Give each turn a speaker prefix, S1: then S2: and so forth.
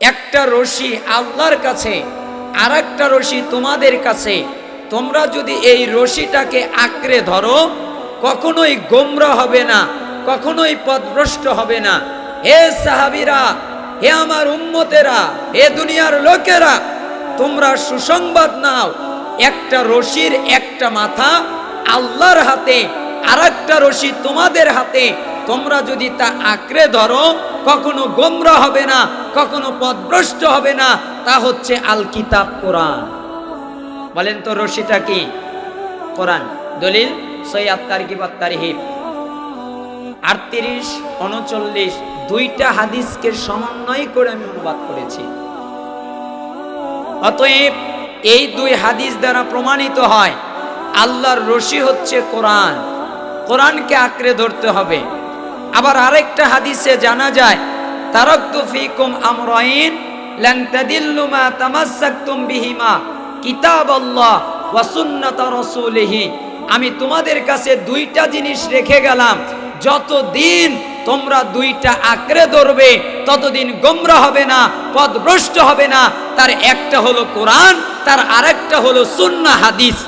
S1: একটা রশি আল্লাহর কাছে আর একটা রশি তোমাদের কাছে। তোমরা যদি এই রশিটাকে আঁকড়ে ধরো, কখনোই গোমরা হবে না, কখনোই পদভ্রষ্ট হবে না। হে সাহাবিরা, হে আমার উম্মতেরা, হে দুনিয়ার লোকেরা, তোমরা সুসংবাদ নাও, একটা রশির একটা মাথা আল্লাহর হাতে আর একটা রশি তোমাদের হাতে। তোমরা যদি তা আঁকড়ে ধরো কখনো গোমরা হবে না, কখনো পদভ্রষ্ট হবে না, তা হচ্ছে আল কিতাব কোরআন। বলেন তো রশিটা কি? কোরআন। দলিল সৈয়াদ তারিকিব তারিহিব। আটত্রিশ, উনচল্লিশ, দুইটা হাদিসকে সমন্বয় করে আমি অনুবাদ করেছি। অতএব এই দুই হাদিস দ্বারা প্রমাণিত হয়, আল্লাহর রশি হচ্ছে কোরআন। কোরআনকে আঁকড়ে ধরতে হবে। আবার আরেকটা হাদিসে জানা যায়, তারাক্তু ফিকুম আমরাইন, লান তাদিল্লু তামাসসাকতুম বিহিমা, কিতাবাল্লাহ ওয়া সুন্নাত রাসূলিহি। আমি তোমাদের কাছে দুইটা জিনিস রেখে গেলাম, যতদিন তোমরা দুইটা আঁকড়ে ধরবে, ততদিন গোমরা হবে না, পদভ্রষ্ট হবে না। তার একটা হলো কোরআন, তার আরেকটা হলো সুন্নাহ হাদিস।